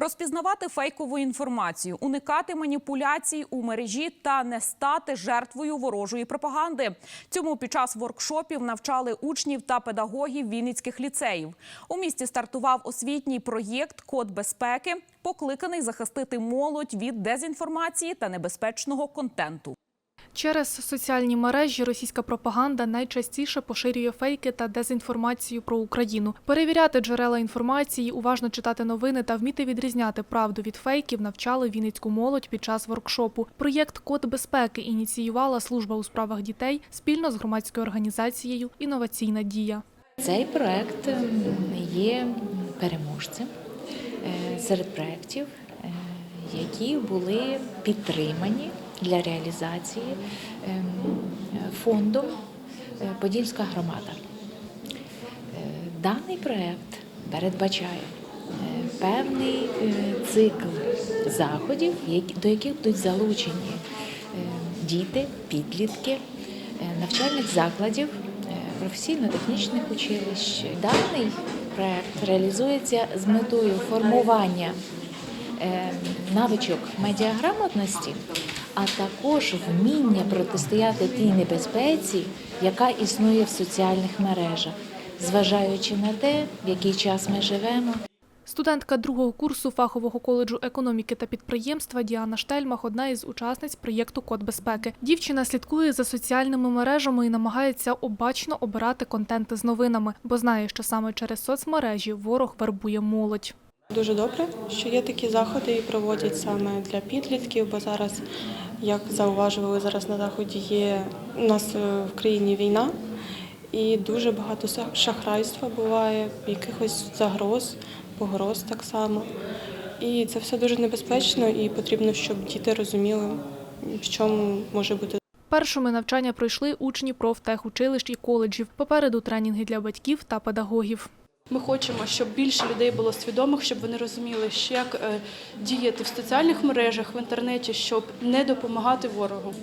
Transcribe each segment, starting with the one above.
Розпізнавати фейкову інформацію, уникати маніпуляцій у мережі та не стати жертвою ворожої пропаганди. Цьому під час воркшопів навчали учнів та педагогів вінницьких ліцеїв. У місті стартував освітній проєкт Код безпеки, покликаний захистити молодь від дезінформації та небезпечного контенту. Через соціальні мережі російська пропаганда найчастіше поширює фейки та дезінформацію про Україну. Перевіряти джерела інформації, уважно читати новини та вміти відрізняти правду від фейків навчали вінницьку молодь під час воркшопу. Проєкт Код безпеки ініціювала служба у справах дітей спільно з громадською організацією Інноваційна дія. Цей проект ем, є переможцем е, серед проєктів, е, які були підтримані для реалізації ем, фондом е, Подільська громада. Е, Даний проект передбачає е, певний цикл заходів, до яких будуть залучені діти, підлітки навчальних закладів, професійно-технічних училищ. Даний проект реалізується з метою формування е, навичок медіаграмотності, а також вміння протистояти тій небезпеці, яка існує в соціальних мережах, зважаючи на те, в який час ми живемо. Студентка другого курсу фахового коледжу економіки та підприємства Діана Штельмах одна із учасниць проєкту Код безпеки. Дівчина слідкує за соціальними мережами і намагається обачно обирати контенти з новинами, бо знає, що саме через соцмережі ворог вербує молодь. Дуже добре, що є такі заходи і проводять саме для підлітків, бо зараз, як зауважували, зараз на заході є у нас е, в країні війна, і дуже багато шахрайства буває, якихось загроз, погроз так само. І це все дуже небезпечно, і потрібно, щоб діти розуміли, в чому може бути Першими навчання пройшли учні профтехучилищ і коледжів. Попереду тренінги для батьків та педагогів. Ми хочемо, щоб більше людей було свідомих, щоб вони розуміли, що як е, діяти в соціальних мережах в інтернеті, щоб не допомагати ворогу.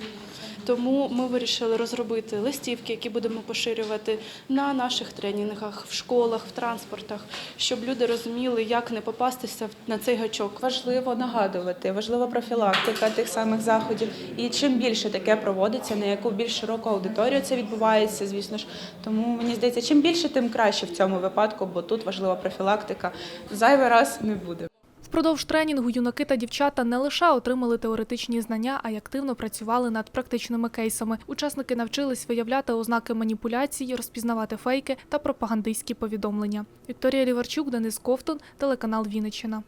Тому ми вирішили розробити листівки, які будемо поширювати на наших тренінгах, в школах, в транспортах, щоб люди розуміли, як не попастися на цей гачок. Важливо нагадувати, важлива профілактика тих самих заходів. І чим більше таке проводиться, на яку більш широку аудиторію це відбувається, звісно ж. Тому мені здається, чим більше, тим краще в цьому випадку, бо тут важлива профілактика. Зайвий раз не буде. Впродовж тренінгу юнаки та дівчата не лише отримали теоретичні знання, а й активно працювали над практичними кейсами. Учасники навчились виявляти ознаки маніпуляції, розпізнавати фейки та пропагандистські повідомлення. Вікторія Ліварчук, Денис Ковтун, телеканал Вінниччина.